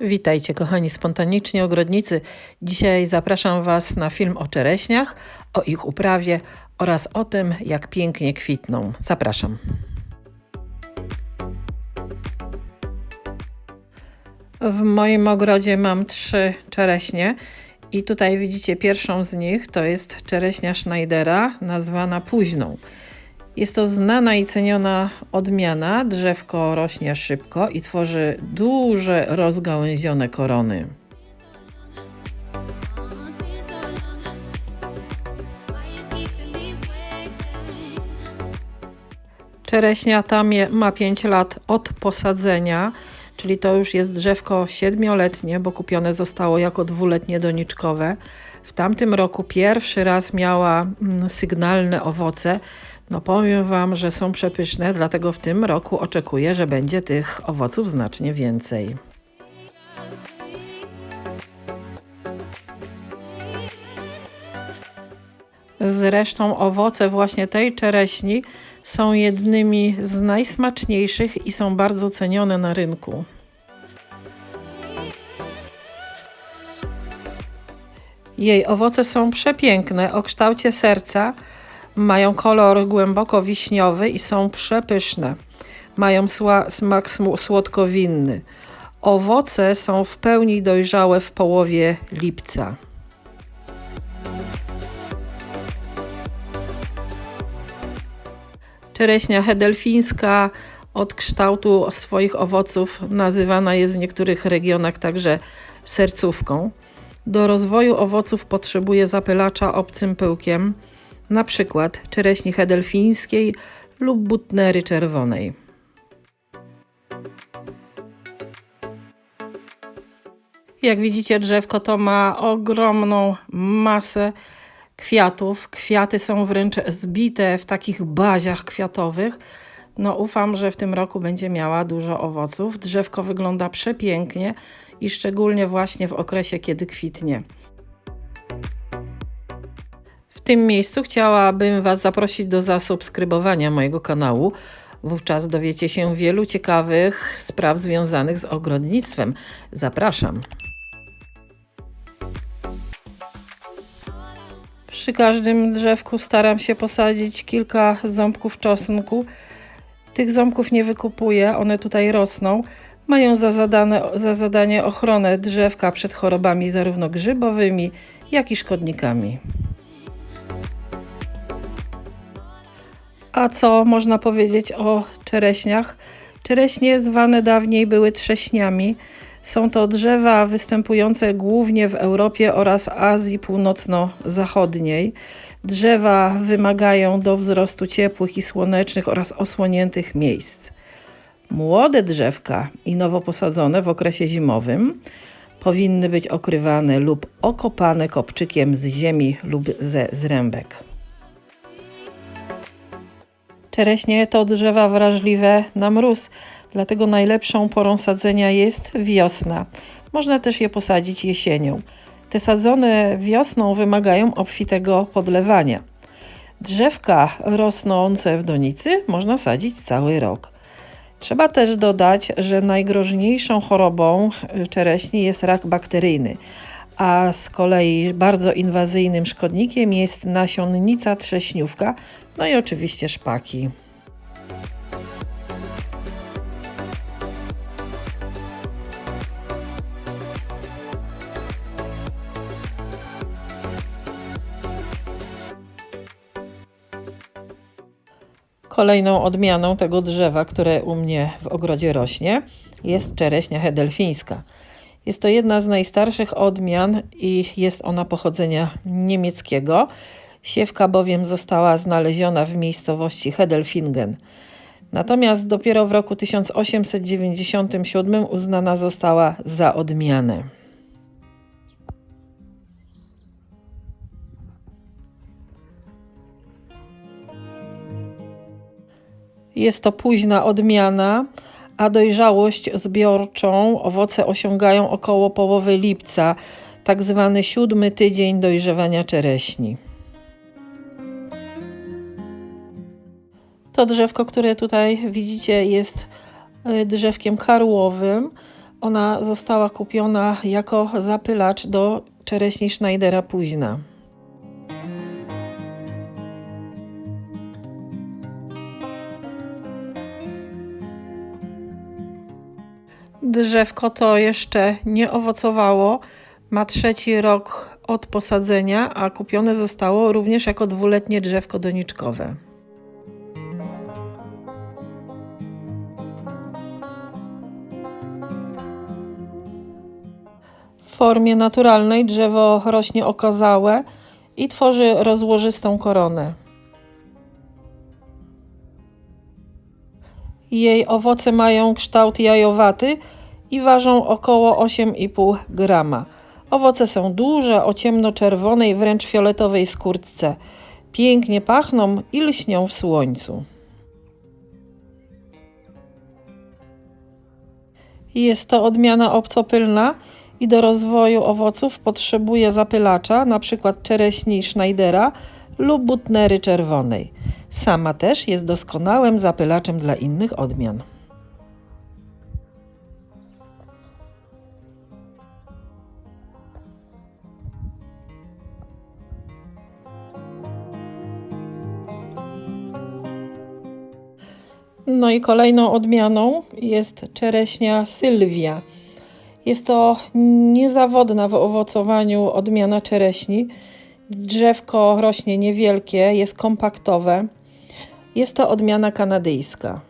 Witajcie kochani spontaniczni ogrodnicy. Dzisiaj zapraszam Was na film o czereśniach, o ich uprawie oraz o tym, jak pięknie kwitną. Zapraszam. W moim ogrodzie mam trzy czereśnie i tutaj widzicie pierwszą z nich to jest czereśnia Schneidera nazwana późną. Jest to znana i ceniona odmiana. Drzewko rośnie szybko i tworzy duże, rozgałęzione korony. Czereśnia ta mie- ma 5 lat od posadzenia, czyli to już jest drzewko siedmioletnie, bo kupione zostało jako dwuletnie doniczkowe. W tamtym roku pierwszy raz miała mm, sygnalne owoce. No powiem Wam, że są przepyszne, dlatego w tym roku oczekuję, że będzie tych owoców znacznie więcej. Zresztą owoce właśnie tej czereśni są jednymi z najsmaczniejszych i są bardzo cenione na rynku. Jej owoce są przepiękne, o kształcie serca, mają kolor głęboko wiśniowy i są przepyszne. Mają smak słodkowinny. Owoce są w pełni dojrzałe w połowie lipca. Czereśnia hedelfińska od kształtu swoich owoców nazywana jest w niektórych regionach także sercówką. Do rozwoju owoców potrzebuje zapylacza obcym pyłkiem, na przykład czereśni hedelfińskiej lub butnery czerwonej. Jak widzicie, drzewko to ma ogromną masę kwiatów. Kwiaty są wręcz zbite w takich baziach kwiatowych. No, ufam, że w tym roku będzie miała dużo owoców. Drzewko wygląda przepięknie i szczególnie właśnie w okresie, kiedy kwitnie. Tym miejscu chciałabym Was zaprosić do zasubskrybowania mojego kanału. Wówczas dowiecie się wielu ciekawych spraw związanych z ogrodnictwem. Zapraszam. Przy każdym drzewku staram się posadzić kilka ząbków czosnku. Tych ząbków nie wykupuję, one tutaj rosną. Mają za, zadane, za zadanie ochronę drzewka przed chorobami zarówno grzybowymi, jak i szkodnikami. A co można powiedzieć o czereśniach? Czereśnie zwane dawniej były trześniami. Są to drzewa występujące głównie w Europie oraz Azji Północno-Zachodniej. Drzewa wymagają do wzrostu ciepłych i słonecznych oraz osłoniętych miejsc. Młode drzewka i nowo posadzone w okresie zimowym powinny być okrywane lub okopane kopczykiem z ziemi lub ze zrębek. Czereśnie to drzewa wrażliwe na mróz, dlatego najlepszą porą sadzenia jest wiosna. Można też je posadzić jesienią. Te sadzone wiosną wymagają obfitego podlewania. Drzewka rosnące w donicy można sadzić cały rok. Trzeba też dodać, że najgroźniejszą chorobą czereśni jest rak bakteryjny, a z kolei bardzo inwazyjnym szkodnikiem jest nasionnica trześniówka, no i oczywiście szpaki. Kolejną odmianą tego drzewa, które u mnie w ogrodzie rośnie, jest czereśnia hedelfińska. Jest to jedna z najstarszych odmian i jest ona pochodzenia niemieckiego. Siewka bowiem została znaleziona w miejscowości Hedelfingen. Natomiast dopiero w roku 1897 uznana została za odmianę. Jest to późna odmiana, a dojrzałość zbiorczą owoce osiągają około połowy lipca, tak zwany siódmy tydzień dojrzewania czereśni. To drzewko, które tutaj widzicie, jest y, drzewkiem karłowym. Ona została kupiona jako zapylacz do czereśni Schneidera późna. Drzewko to jeszcze nie owocowało. Ma trzeci rok od posadzenia, a kupione zostało również jako dwuletnie drzewko doniczkowe. W formie naturalnej drzewo rośnie okazałe i tworzy rozłożystą koronę. Jej owoce mają kształt jajowaty i ważą około 8,5 grama. Owoce są duże, o ciemnoczerwonej, wręcz fioletowej skórtce. Pięknie pachną i lśnią w słońcu. Jest to odmiana obcopylna i do rozwoju owoców potrzebuje zapylacza, np. czereśni Schneidera lub butnery czerwonej. Sama też jest doskonałym zapylaczem dla innych odmian. No i kolejną odmianą jest czereśnia Sylwia. Jest to niezawodna w owocowaniu odmiana czereśni. Drzewko rośnie niewielkie, jest kompaktowe. Jest to odmiana kanadyjska.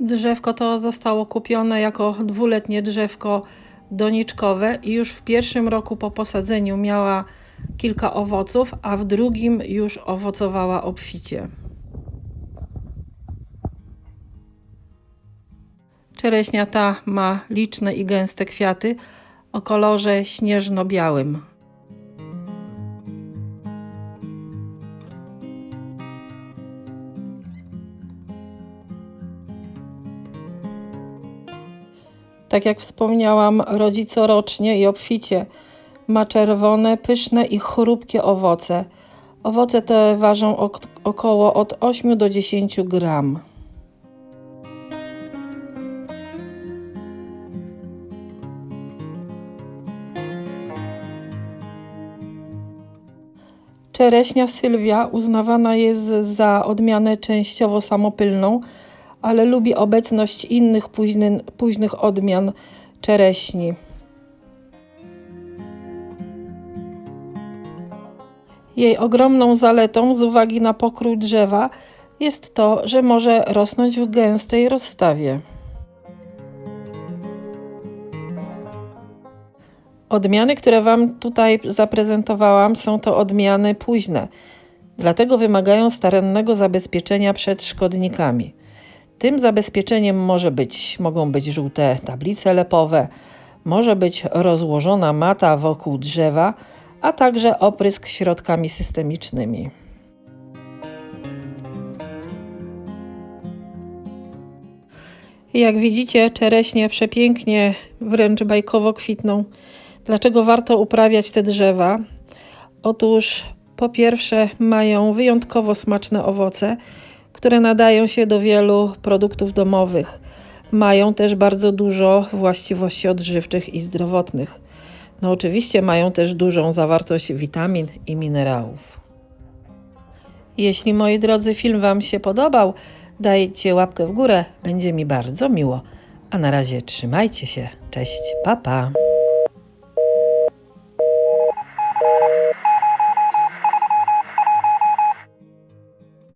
Drzewko to zostało kupione jako dwuletnie drzewko doniczkowe i już w pierwszym roku po posadzeniu miała kilka owoców, a w drugim już owocowała obficie. Czereśnia ta ma liczne i gęste kwiaty o kolorze śnieżno-białym. Tak jak wspomniałam, rodzi corocznie i obficie. Ma czerwone, pyszne i chrupkie owoce. Owoce te ważą ok około od 8 do 10 gram. Czereśnia Sylwia uznawana jest za odmianę częściowo samopylną, ale lubi obecność innych późny, późnych odmian czereśni. Jej ogromną zaletą z uwagi na pokrój drzewa jest to, że może rosnąć w gęstej rozstawie. Odmiany, które Wam tutaj zaprezentowałam, są to odmiany późne, dlatego wymagają starannego zabezpieczenia przed szkodnikami. Tym zabezpieczeniem może być, mogą być żółte tablice lepowe, może być rozłożona mata wokół drzewa, a także oprysk środkami systemicznymi. Jak widzicie, czereśnie przepięknie, wręcz bajkowo kwitną. Dlaczego warto uprawiać te drzewa? Otóż po pierwsze mają wyjątkowo smaczne owoce, które nadają się do wielu produktów domowych. Mają też bardzo dużo właściwości odżywczych i zdrowotnych. No oczywiście mają też dużą zawartość witamin i minerałów. Jeśli moi drodzy film Wam się podobał, dajcie łapkę w górę, będzie mi bardzo miło. A na razie trzymajcie się. Cześć, papa. Pa.